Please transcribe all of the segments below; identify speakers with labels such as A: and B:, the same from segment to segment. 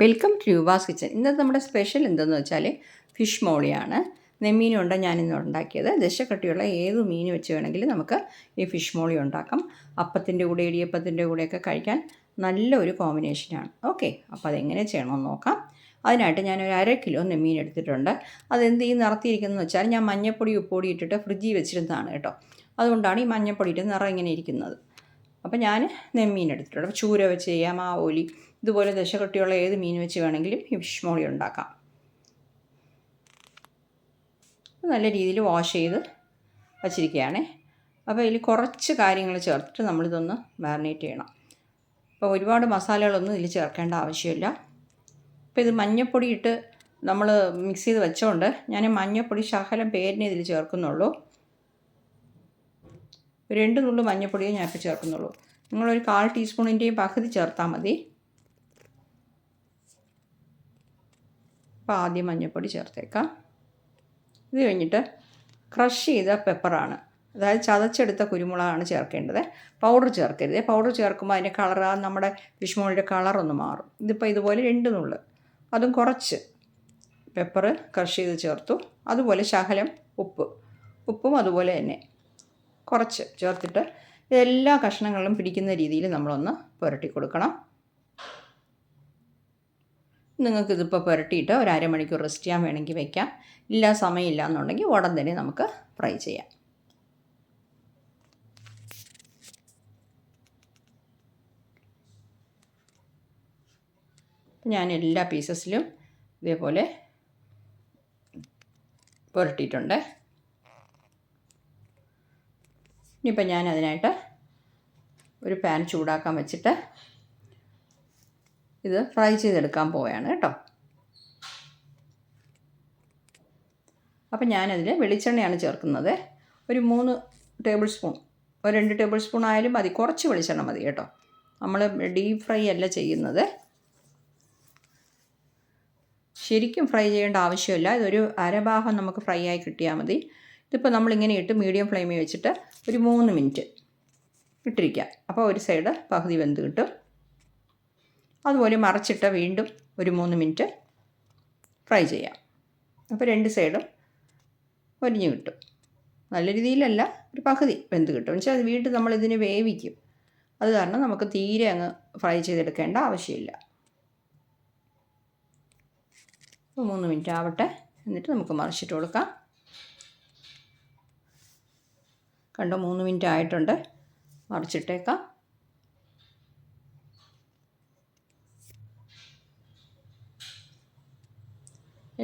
A: Welcome to യുവാസ് kitchen ഇന്നത്തെ നമ്മുടെ special എന്തെന്ന് വെച്ചാൽ ഫിഷ് മോളിയാണ്. നെമ്മീനുണ്ട് ഞാനിന്ന് ഉണ്ടാക്കിയത്. ദശക്കട്ടിയുള്ള ഏത് മീൻ വെച്ച് വേണമെങ്കിലും നമുക്ക് ഈ ഫിഷ് മോളി ഉണ്ടാക്കാം. അപ്പത്തിന്റെ കൂടെ ഇടിയപ്പത്തിന്റെ കൂടെയൊക്കെ കഴിക്കാൻ നല്ല ഒരു കോമ്പിനേഷനാണ് ഓക്കെ അപ്പോൾ അതെങ്ങനെ ചെയ്യണമെന്ന് നോക്കാം. അതിനായിട്ട് ഞാൻ ഒരു അര കിലോ നെമ്മീൻ എടുത്തിട്ടുണ്ട്. അതെന്ത് ഈ നിറത്തിയിരിക്കുന്നതെന്ന് വെച്ചാൽ ഞാൻ മഞ്ഞപ്പൊടി ഉപ്പൊടി ഇട്ടിട്ട് ഫ്രിഡ്ജിൽ വെച്ചിരുന്നതാണ് കേട്ടോ. അതുകൊണ്ടാണ് ഈ മഞ്ഞപ്പൊടിയുടെ നിറം ഇങ്ങനെ ഇരിക്കുന്നത്. അപ്പോൾ ഞാൻ നെമ്മീൻ എടുത്തിട്ടുണ്ട്. അപ്പോൾ ചൂര വെച്ച് ചെയ്യാം ഓലി ഇതുപോലെ ദശകട്ടിയുള്ള ഏത് മീൻ വെച്ച് വേണമെങ്കിലും ഈ ഫിഷ് മോളി ഉണ്ടാക്കാം. നല്ല രീതിയിൽ വാഷ് ചെയ്ത് വച്ചിരിക്കുകയാണേ. അപ്പോൾ ഇതിൽ കുറച്ച് കാര്യങ്ങൾ ചേർത്തിട്ട് നമ്മളിതൊന്ന് മാറിനേറ്റ് ചെയ്യണം. അപ്പോൾ ഒരുപാട് മസാലകളൊന്നും ഇതിൽ ചേർക്കേണ്ട ആവശ്യമില്ല. അപ്പോൾ ഇത് മഞ്ഞപ്പൊടി ഇട്ട് നമ്മൾ മിക്സ് ചെയ്ത് വെച്ചോണ്ട് ഞാൻ മഞ്ഞപ്പൊടി ശകലം പേരിനെ ഇതിൽ ചേർക്കുന്നുള്ളൂ. രണ്ട് നുള്ളു മഞ്ഞപ്പൊടിയേ ഞാൻ ഇപ്പോൾ ചേർക്കുന്നുള്ളൂ. നിങ്ങളൊരു കാൽ ടീസ്പൂണിന്റെയും പകുതി ചേർത്താൽ മതി. അപ്പോൾ ആദ്യം മഞ്ഞൾപ്പൊടി ചേർത്തേക്കാം. ഇത് കഴിഞ്ഞിട്ട് ക്രഷ് ചെയ്ത പെപ്പറാണ്. അതായത് ചതച്ചെടുത്ത കുരുമുളകാണ് ചേർക്കേണ്ടത്. പൗഡർ ചേർക്കരുത്. പൗഡർ ചേർക്കുമ്പോൾ അതിന്റെ കളർ നമ്മുടെ ഫിഷ് മോളിന്റെ കളറൊന്ന് മാറും. ഇതിപ്പോൾ ഇതുപോലെ രണ്ട് നുള്ളു. അതും കുറച്ച് പെപ്പർ ക്രഷ് ചെയ്ത് ചേർത്തു. അതുപോലെ ശകലം ഉപ്പ്. ഉപ്പും അതുപോലെ തന്നെ. കുറച്ച് ചേർത്തിട്ട് എല്ലാ കഷ്ണങ്ങളിലും പിടിക്കുന്ന രീതിയിൽ നമ്മളൊന്ന് പുരട്ടി കൊടുക്കണം. നിങ്ങൾക്കിതിപ്പോൾ പുരട്ടിയിട്ട് ഒരു അരമണിക്കൂർ റെസ്റ്റ് ചെയ്യാൻ വേണമെങ്കിൽ വെക്കാം. ഇല്ല സമയമില്ല എന്നുണ്ടെങ്കിൽ ഉടൻ തന്നെ നമുക്ക് ഫ്രൈ ചെയ്യാം. ഞാൻ എല്ലാ പീസസിലും ഇതേപോലെ പുരട്ടിയിട്ടുണ്ട്. ഇനിയിപ്പോൾ ഞാൻ അതിനായിട്ട് ഒരു പാൻ ചൂടാക്കാൻ വെച്ചിട്ട് ഇത് ഫ്രൈ ചെയ്തെടുക്കാൻ പോവുകയാണ് കേട്ടോ. അപ്പം ഞാനതിൽ വെളിച്ചെണ്ണയാണ് ചേർക്കുന്നത്. ഒരു മൂന്ന് ടേബിൾ സ്പൂൺ ഒരു രണ്ട് ടേബിൾ സ്പൂൺ ആയാലും മതി. കുറച്ച് വെളിച്ചെണ്ണ മതി കേട്ടോ. നമ്മൾ ഡീപ് ഫ്രൈ അല്ല ചെയ്യുന്നത്. ശരിക്കും ഫ്രൈ ചെയ്യേണ്ട ആവശ്യമില്ല. ഇതൊരു അരഭാഗം നമുക്ക് ഫ്രൈ ആയി കിട്ടിയാൽ മതി. ഇതിപ്പോൾ നമ്മളിങ്ങനെ ഇട്ട് മീഡിയം ഫ്ലെയിമിൽ വെച്ചിട്ട് ഒരു മൂന്ന് മിനിറ്റ് ഇട്ടിരിക്കുക അപ്പോൾ ഒരു സൈഡ് പകുതി വെന്ത് കിട്ടും. അതുപോലെ മറച്ചിട്ട് വീണ്ടും ഒരു മൂന്ന് മിനിറ്റ് ഫ്രൈ ചെയ്യാം. അപ്പോൾ രണ്ട് സൈഡും ഒരിഞ്ഞ് കിട്ടും. നല്ല രീതിയിലല്ല ഒരു പകുതി വെന്ത് കിട്ടും. വെച്ചാൽ അത് വീണ്ടും നമ്മളിതിന് വേവിക്കും. അത് കാരണം നമുക്ക് തീരെ അങ്ങ് ഫ്രൈ ചെയ്തെടുക്കേണ്ട ആവശ്യമില്ല. മൂന്ന് മിനിറ്റ് ആവട്ടെ. എന്നിട്ട് നമുക്ക് മറിച്ചിട്ട് കൊടുക്കാം. കണ്ടോ മൂന്ന് മിനിറ്റ് ആയിട്ടുണ്ട്. മറിച്ചിട്ടേക്കാം.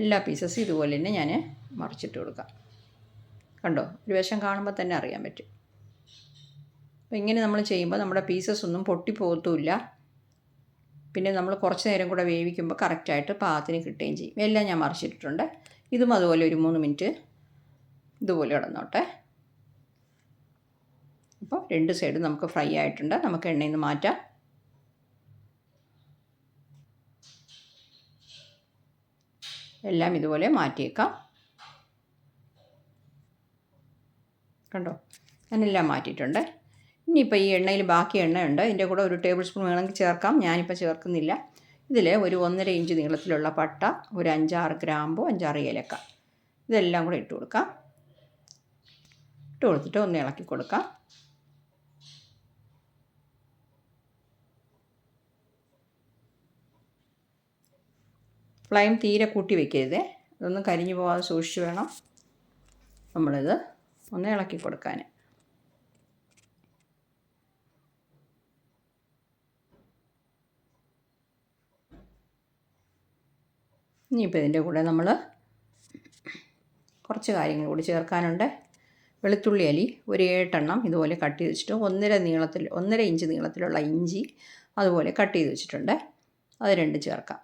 A: എല്ലാ പീസസും ഇതുപോലെ തന്നെ ഞാൻ മറിച്ചിട്ട് കൊടുക്കാം. കണ്ടോ ഒരു വേഷം കാണുമ്പോൾ തന്നെ അറിയാൻ പറ്റും. അപ്പോൾ ഇങ്ങനെ നമ്മൾ ചെയ്യുമ്പോൾ നമ്മുടെ പീസസ് ഒന്നും പൊട്ടിപ്പോകത്തുമില്ല പിന്നെ നമ്മൾ കുറച്ച് നേരം കൂടെ വേവിക്കുമ്പോൾ കറക്റ്റായിട്ട് പാകത്തിന് കിട്ടുകയും ചെയ്യും. എല്ലാം ഞാൻ മറിച്ചിട്ടിട്ടുണ്ട്. ഇതും അതുപോലെ ഒരു മൂന്ന് മിനിറ്റ് ഇതുപോലെ കിടന്നോട്ടെ. അപ്പോൾ രണ്ട് സൈഡും നമുക്ക് ഫ്രൈ ആയിട്ടുണ്ട്. നമുക്ക് എണ്ണയിൽ നിന്ന് മാറ്റാം. എല്ലാം ഇതുപോലെ മാറ്റിയേക്കാം. കണ്ടോ? ഞാനെല്ലാം മാറ്റിയിട്ടുണ്ട്. ഇനിയിപ്പോൾ ഈ എണ്ണയിൽ ബാക്കി എണ്ണയുണ്ട്. ഇതിന്റെ കൂടെ ഒരു ടേബിൾ സ്പൂൺ വേണമെങ്കിൽ ചേർക്കാം. ഞാനിപ്പോൾ ചേർക്കുന്നില്ല. ഇതിൽ ഒരു ഒന്നര ഇഞ്ച് നീളത്തിലുള്ള പട്ട ഒരു അഞ്ചാറ് ഗ്രാമ്പോ അഞ്ചാറ് ഏലക്ക. ഇതെല്ലാം കൂടെ ഇട്ട് കൊടുക്കാം. ഇട്ട് കൊടുത്തിട്ട് ഒന്ന് ഇളക്കി കൊടുക്കാം. ഫ്ലെയിം തീരെ കൂട്ടി വെക്കരുത്. ഇതൊന്നും കരിഞ്ഞു പോകാതെ സൂക്ഷിച്ച് വേണം നമ്മളിത് ഒന്ന് ഇളക്കി കൊടുക്കാൻ ഇനിയിപ്പോൾ ഇതിന്റെ കൂടെ നമ്മൾ കുറച്ച് കാര്യങ്ങൾ കൂടി ചേർക്കാനുണ്ട്. വെളുത്തുള്ളി അലി ഒരു ഏട്ടെണ്ണം ഇതുപോലെ കട്ട് ചെയ്ത് വെച്ചിട്ട് ഒന്നര നീളത്തിൽ ഒന്നര ഇഞ്ച് നീളത്തിലുള്ള ഇഞ്ചി അതുപോലെ കട്ട് ചെയ്ത് വെച്ചിട്ടുണ്ട്. അത് രണ്ട് ചേർക്കാം.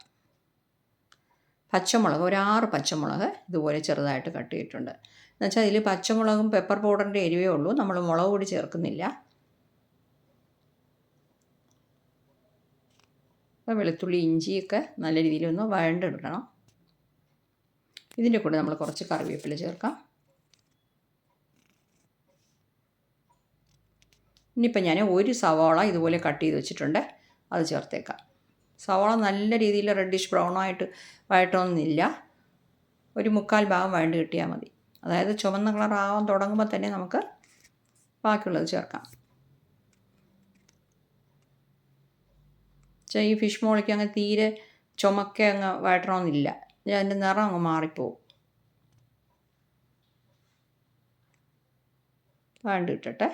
A: പച്ചമുളക് ഒരു ആറ് പച്ചമുളക് ഇതുപോലെ ചെറുതായിട്ട് കട്ട് ചെയ്തിട്ടുണ്ട്. എന്നുവെച്ചാൽ ഇതിൽ പച്ചമുളകും പെപ്പർ പൗഡറിന്റെ എരിവേ ഉള്ളൂ. നമ്മൾ മുളക് പൊടി ചേർക്കുന്നില്ല. അപ്പോൾ വെളുത്തുള്ളി ഇഞ്ചിയൊക്കെ നല്ല രീതിയിലൊന്ന് വഴണ്ടെടുക്കണം ഇതിന്റെ കൂടെ നമ്മൾ കുറച്ച് കറിവേപ്പില ചേർക്കാം. ഇനിയിപ്പോൾ ഞാൻ ഒരു സവാള ഇതുപോലെ കട്ട് ചെയ്ത് വെച്ചിട്ടുണ്ട്. അത് ചേർത്തേക്കാം. സവാള നല്ല രീതിയിൽ റെഡിഷ് ബ്രൗണായിട്ട് വഴട്ടണമെന്നില്ല ഒരു മുക്കാൽ ഭാഗം വഴണ്ട് കിട്ടിയാൽ മതി. അതായത് ചുവന്ന കളർ ആവാൻ തുടങ്ങുമ്പോൾ തന്നെ നമുക്ക് ബാക്കിയുള്ളത് ചേർക്കാം. ഈ ഫിഷ് മോളിക്ക് അങ്ങ് തീരെ ചുമക്ക അങ്ങ് വഴട്ടണമെന്നില്ല അതിന്റെ നിറം അങ്ങ് മാറിപ്പോവും. വഴണ്ട് ഇട്ടിട്ടെ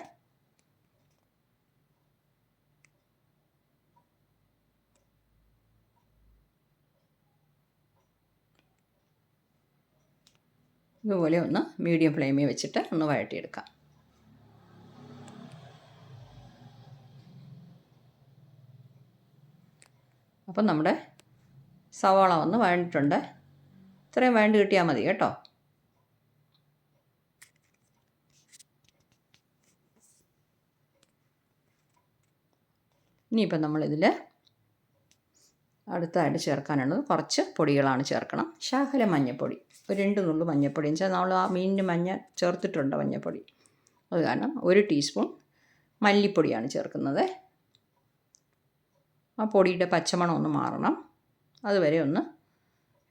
A: ഇതുപോലെ ഒന്ന് മീഡിയം ഫ്ലെയിമിൽ വെച്ചിട്ട് ഒന്ന് വഴട്ടിയെടുക്കാം അപ്പം നമ്മുടെ സവാള ഒന്ന് വഴണ്ടിട്ടുണ്ട്. ഇത്രയും വഴണ്ട് കിട്ടിയാൽ മതി കേട്ടോ. ഇനിയിപ്പം നമ്മളിതിൽ അടുത്തായിട്ട് ചേർക്കാനുള്ളത് കുറച്ച് പൊടികളാണ് ചേർക്കണം. ശാഖല മഞ്ഞൾപ്പൊടി ഒരു രണ്ട് നുള്ളു മഞ്ഞൾപ്പൊടി എന്ന് വെച്ചാൽ നമ്മൾ ആ മീനിന് മഞ്ഞ ചേർത്തിട്ടുണ്ട് മഞ്ഞൾപ്പൊടി അത് കാരണം ഒരു ടീസ്പൂൺ മല്ലിപ്പൊടിയാണ് ചേർക്കുന്നത്. ആ പൊടിയുടെ പച്ചമണം ഒന്ന് മാറണം. അതുവരെ ഒന്ന്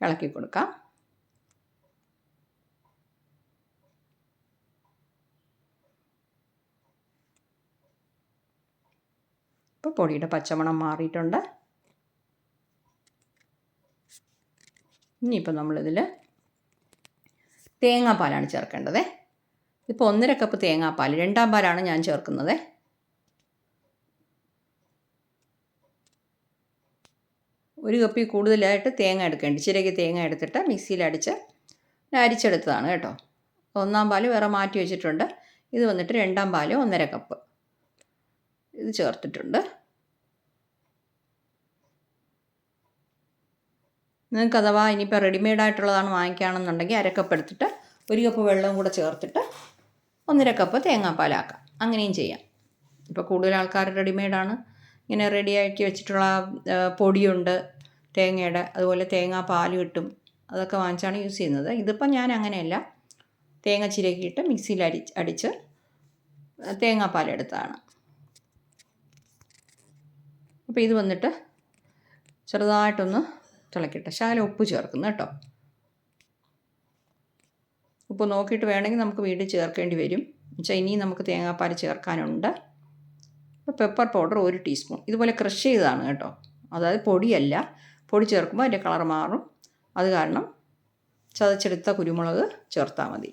A: ഇളക്കി കൊടുക്കാം. ഇപ്പോൾ പൊടിയുടെ പച്ചമണം മാറിയിട്ടുണ്ട്. ഇനിയിപ്പോൾ നമ്മളിതിൽ തേങ്ങാപ്പാലാണ് ചേർക്കേണ്ടത്. ഇപ്പോൾ ഒന്നര കപ്പ് തേങ്ങാപ്പാൽ രണ്ടാം പാലാണ് ഞാൻ ചേർക്കുന്നത്. ഒരു കപ്പിൽ കൂടുതലായിട്ട് തേങ്ങ എടുക്കേണ്ടി ചിരകി തേങ്ങ എടുത്തിട്ട് മിക്സിയിൽ അടിച്ച് അരിച്ചെടുത്തതാണ് കേട്ടോ. ഒന്നാം പാൽ വേറെ മാറ്റി വെച്ചിട്ടുണ്ട്. ഇത് വന്നിട്ട് രണ്ടാം പാൽ ഒന്നര കപ്പ് ഇത് ചേർത്തിട്ടുണ്ട്. നിങ്ങൾക്ക് അഥവാ ഇനിയിപ്പോൾ റെഡിമെയ്ഡ് ആയിട്ടുള്ളതാണ് വാങ്ങിക്കുകയാണെന്നുണ്ടെങ്കിൽ അരക്കപ്പ് എടുത്തിട്ട് ഒരു കപ്പ് വെള്ളവും കൂടെ ചേർത്തിട്ട് ഒന്നര കപ്പ് തേങ്ങാപ്പാലാക്കാം. അങ്ങനെയും ചെയ്യാം. ഇപ്പോൾ കൂടുതൽ ആൾക്കാർ റെഡിമെയ്ഡാണ്. ഇങ്ങനെ റെഡിയാക്കി വെച്ചിട്ടുള്ള പൊടിയുണ്ട് തേങ്ങയുടെ അതുപോലെ തേങ്ങാ പാൽ കിട്ടും അതൊക്കെ വാങ്ങിച്ചാണ് യൂസ് ചെയ്യുന്നത്. ഇതിപ്പോൾ ഞാൻ അങ്ങനെയല്ല. തേങ്ങ ചിരക്കിയിട്ട് മിക്സിയിൽ അടി അടിച്ച് തേങ്ങാപ്പാലെടുത്താണ് അപ്പോൾ ഇത് വന്നിട്ട് ചെറുതായിട്ടൊന്ന് തിളക്കട്ടെ. ശകലം ഉപ്പ് ചേർക്കുന്നു കേട്ടോ. ഉപ്പ് നോക്കിയിട്ട് വേണമെങ്കിൽ നമുക്ക് വീണ്ടും ചേർക്കേണ്ടി വരും. എന്നുവെച്ചാൽ ഇനിയും നമുക്ക് തേങ്ങാപ്പാൽ ചേർക്കാനുണ്ട്. അപ്പോൾ പെപ്പർ പൗഡർ ഒരു ടീസ്പൂൺ ഇതുപോലെ ക്രഷ് ചെയ്തതാണ് കേട്ടോ. അതായത് പൊടിയല്ല. പൊടി ചേർക്കുമ്പോൾ അതിന്റെ കളർ മാറും. അത് കാരണം ചതച്ചെടുത്ത കുരുമുളക് ചേർത്താൽ മതി.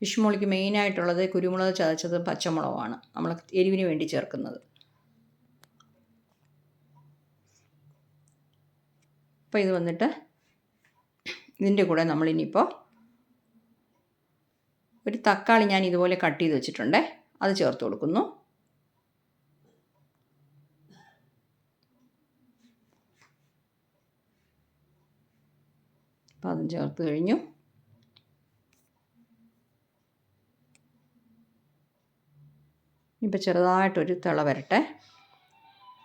A: ഫിഷ് മോളിക്ക് മെയിനായിട്ടുള്ളത് കുരുമുളക് ചതച്ചത് പച്ചമുളകാണ് നമ്മൾ എരിവിന് വേണ്ടി ചേർക്കുന്നത്. അപ്പോൾ ഇത് വന്നിട്ട് ഇതിന്റെ കൂടെ നമ്മളിനിയിപ്പോൾ ഒരു തക്കാളി ഞാൻ ഇതുപോലെ കട്ട് ചെയ്ത് വെച്ചിട്ടുണ്ട്. അത് ചേർത്ത് കൊടുക്കുന്നു. അപ്പം അതും ചേർത്ത് കഴിഞ്ഞു. ഇപ്പോൾ ചെറുതായിട്ടൊരു തിള വരട്ടെ.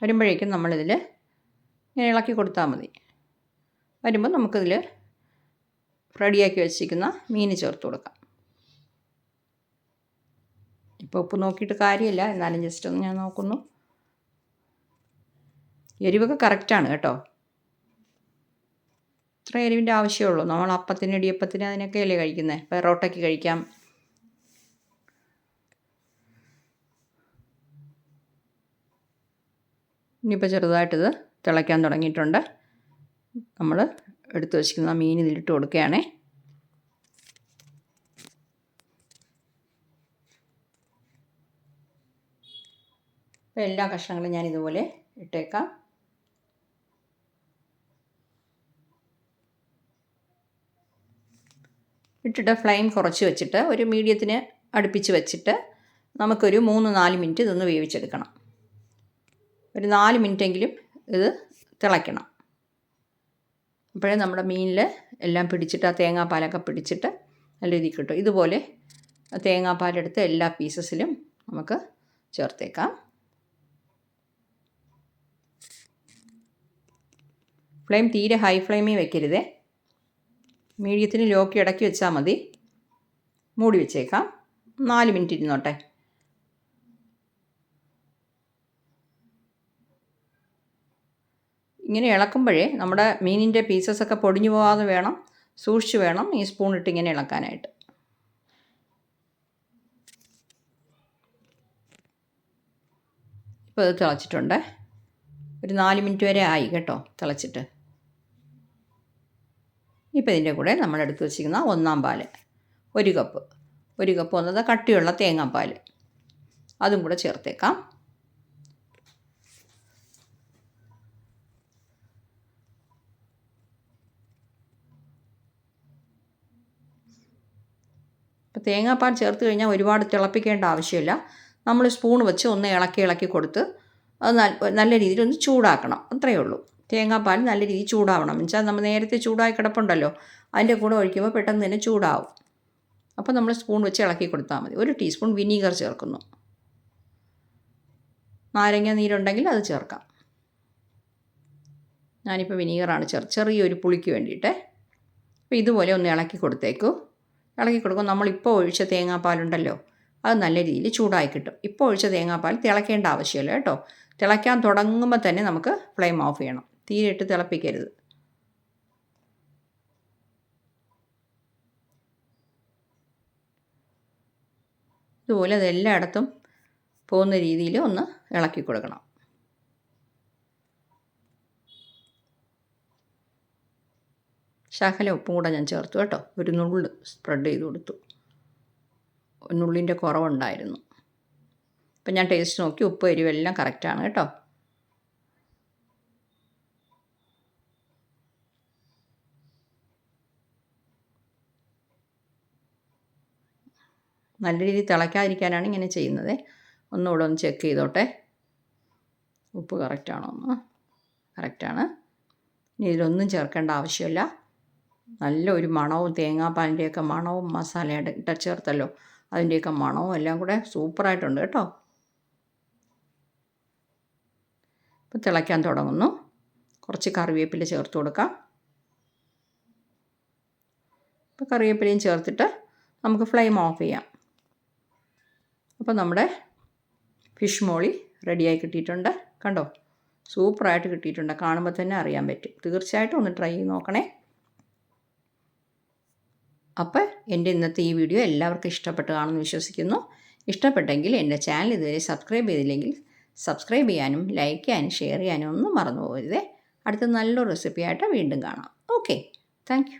A: വരുമ്പോഴേക്കും നമ്മളിതിൽ ഇങ്ങനെ ഇളക്കി കൊടുത്താൽ മതി. വരുമ്പോൾ നമുക്കിതിൽ റെഡിയാക്കി വെച്ചിരിക്കുന്ന മീൻ ചേർത്ത് കൊടുക്കാം. ഇപ്പോൾ ഉപ്പ് നോക്കിയിട്ട് കാര്യമില്ല എന്നാലും ജസ്റ്റ് ഒന്ന് ഞാൻ നോക്കുന്നു. എരിവൊക്കെ കറക്റ്റാണ് കേട്ടോ. ഇത്ര എരിവിന്റെ ആവശ്യമുള്ളൂ നമ്മൾ അപ്പത്തിന് ഇടിയപ്പത്തിന് അതിനൊക്കെ അല്ലേ കഴിക്കുന്നത് പെറോട്ടയ്ക്ക് കഴിക്കാം. ഇനിയിപ്പോൾ ചെറുതായിട്ടിത് തിളയ്ക്കാൻ തുടങ്ങിയിട്ടുണ്ട്. നമ്മൾ എടുത്ത് വെച്ചിരിക്കുന്ന മീൻ ഇതിലിട്ട് കൊടുക്കുകയാണേ. അപ്പോൾ എല്ലാ കഷ്ണങ്ങളും ഞാൻ ഇതുപോലെ ഇട്ടേക്കാം. ഇട്ടിട്ട് ഫ്ലെയിം കുറച്ച് വെച്ചിട്ട് ഒരു മീഡിയത്തിന് അടുപ്പിച്ച് വെച്ചിട്ട് നമുക്കൊരു മൂന്ന് നാല് മിനിറ്റ് ഇതൊന്ന് വേവിച്ചെടുക്കണം. ഒരു നാല് മിനിറ്റെങ്കിലും ഇത് തിളയ്ക്കണം. അപ്പോഴേ നമ്മുടെ മീനിൽ എല്ലാം പിടിച്ചിട്ട് ആ തേങ്ങാപ്പാലൊക്കെ പിടിച്ചിട്ട് നല്ല രീതിയിൽ കിട്ടും. ഇതുപോലെ തേങ്ങാപ്പാലെടുത്ത് എല്ലാ പീസസിലും നമുക്ക് ചേർത്തേക്കാം. ഫ്ലെയിം തീരെ ഹൈ ഫ്ലെയിമിൽ വെക്കരുതേ. മീഡിയത്തിന് ലോക്ക് ഇടയ്ക്ക് വെച്ചാൽ മതി. മൂടി വെച്ചേക്കാം. നാല് മിനിറ്റ് ഇരുന്നോട്ടെ. ഇങ്ങനെ ഇളക്കുമ്പോഴേ നമ്മുടെ മീനിന്റെ പീസസ് ഒക്കെ പൊടിഞ്ഞു പോകാതെ വേണം സൂക്ഷിച്ച് വേണം ഈ സ്പൂൺ ഇട്ട് ഇങ്ങനെ ഇളക്കാനായിട്ട്. ഇപ്പോൾ ഇത് തിളച്ചിട്ടുണ്ട്. ഒരു നാല് മിനിറ്റ് വരെ ആയി കേട്ടോ തിളച്ചിട്ട്. ഇപ്പോൾ ഇതിന്റെ കൂടെ നമ്മൾ എടുത്ത് വെച്ചിരിക്കുന്ന ഒന്നാം പാൽ ഒരു കപ്പ് ഒരു കപ്പ് വന്നത് കട്ടിയുള്ള തേങ്ങാപ്പാൽ അതും കൂടെ ചേർത്തേക്കാം. ഇപ്പോൾ തേങ്ങാപ്പാൽ ചേർത്ത് കഴിഞ്ഞാൽ ഒരുപാട് തിളപ്പിക്കേണ്ട ആവശ്യമില്ല. നമ്മൾ സ്പൂൺ വെച്ച് ഒന്ന് ഇളക്കി ഇളക്കി കൊടുത്ത് അത് നല്ല രീതിയിൽ ഒന്ന് ചൂടാക്കണം. അത്രയേ ഉള്ളൂ. തേങ്ങാപ്പാൽ നല്ല രീതിയിൽ ചൂടാവണം. എന്നുവെച്ചാൽ നമ്മൾ നേരത്തെ ചൂടായി കിടപ്പുണ്ടല്ലോ. അതിന്റെ കൂടെ ഒഴിക്കുമ്പോൾ പെട്ടെന്ന് തന്നെ ചൂടാവും. അപ്പോൾ നമ്മൾ സ്പൂൺ വെച്ച് ഇളക്കി കൊടുത്താൽ മതി. ഒരു ടീസ്പൂൺ വിനീഗർ ചേർക്കുന്നു. നാരങ്ങ നീരുണ്ടെങ്കിൽ അത് ചേർക്കാം. ഞാനിപ്പോൾ വിനീഗറാണ് ചെറിയൊരു പുളിക്ക് വേണ്ടിയിട്ട്. അപ്പോൾ ഇതുപോലെ ഒന്ന് ഇളക്കി കൊടുത്തേക്കൂ. ഇളക്കി കൊടുക്കും നമ്മളിപ്പോൾ ഒഴിച്ച തേങ്ങാപ്പാലുണ്ടല്ലോ അത് നല്ല രീതിയിൽ ചൂടായി കിട്ടും. ഇപ്പോൾ ഒഴിച്ച തേങ്ങാപ്പാൽ തിളയ്ക്കേണ്ട ആവശ്യമില്ല കേട്ടോ. തിളയ്ക്കാൻ തുടങ്ങുമ്പോൾ തന്നെ നമുക്ക് ഫ്ലെയിം ഓഫ് ചെയ്യണം. തീരെ ഇട്ട് തിളപ്പിക്കരുത്. ഇതുപോലെ അതെല്ലായിടത്തും പോകുന്ന രീതിയിൽ ഒന്ന് ഇളക്കി കൊടുക്കണം ശകല ഉപ്പും കൂടെ ഞാൻ ചേർത്തു കേട്ടോ. ഒരു നുള്ള് സ്പ്രെഡ് ചെയ്ത് കൊടുത്തു. നുള്ളിന്റെ കുറവുണ്ടായിരുന്നു. അപ്പം ഞാൻ ടേസ്റ്റ് നോക്കി ഉപ്പ് എരിവെല്ലാം കറക്റ്റാണ് കേട്ടോ. നല്ല രീതിയിൽ തിളയ്ക്കാതിരിക്കാനാണ് ഇങ്ങനെ ചെയ്യുന്നത്. ഒന്നുകൂടെ ഒന്ന് ചെക്ക് ചെയ്തോട്ടെ. ഉപ്പ് കറക്റ്റാണോ ഒന്ന് കറക്റ്റാണ് ഇനി ഇതിലൊന്നും ചേർക്കേണ്ട ആവശ്യമില്ല. നല്ല ഒരു മണവും തേങ്ങാപ്പാലിന്റെയൊക്കെ മണവും മസാലയുടെ ഇട്ട ചേർത്തല്ലോ അതിന്റെയൊക്കെ മണവും എല്ലാം കൂടെ സൂപ്പറായിട്ടുണ്ട് കേട്ടോ. ഇപ്പം തിളയ്ക്കാൻ തുടങ്ങുന്നു. കുറച്ച് കറിവേപ്പില ചേർത്ത് കൊടുക്കാം. ഇപ്പോൾ കറിവേപ്പിലയും ചേർത്തിട്ട് നമുക്ക് ഫ്ലെയിം ഓഫ് ചെയ്യാം. അപ്പോൾ നമ്മുടെ ഫിഷ് മോളി റെഡിയായി കിട്ടിയിട്ടുണ്ട്. കണ്ടോ? സൂപ്പറായിട്ട് കിട്ടിയിട്ടുണ്ട്. കാണുമ്പോൾ തന്നെ അറിയാൻ പറ്റും. തീർച്ചയായിട്ടും ഒന്ന് ട്രൈ ചെയ്ത് നോക്കണേ. അപ്പോൾ എന്റെ ഇന്നത്തെ ഈ വീഡിയോ എല്ലാവർക്കും ഇഷ്ടപ്പെട്ട് കാണുമെന്ന് വിശ്വസിക്കുന്നു. ഇഷ്ടപ്പെട്ടെങ്കിൽ എന്റെ ചാനൽ ഇതുവരെ സബ്സ്ക്രൈബ് ചെയ്തില്ലെങ്കിൽ സബ്സ്ക്രൈബ് ചെയ്യാനും ലൈക്ക് ചെയ്യാനും ഷെയർ ചെയ്യാനും ഒന്നും മറന്നു പോകരുതേ. അടുത്ത നല്ലൊരു റെസിപ്പിയായിട്ട് വീണ്ടും കാണാം. ഓക്കെ. താങ്ക്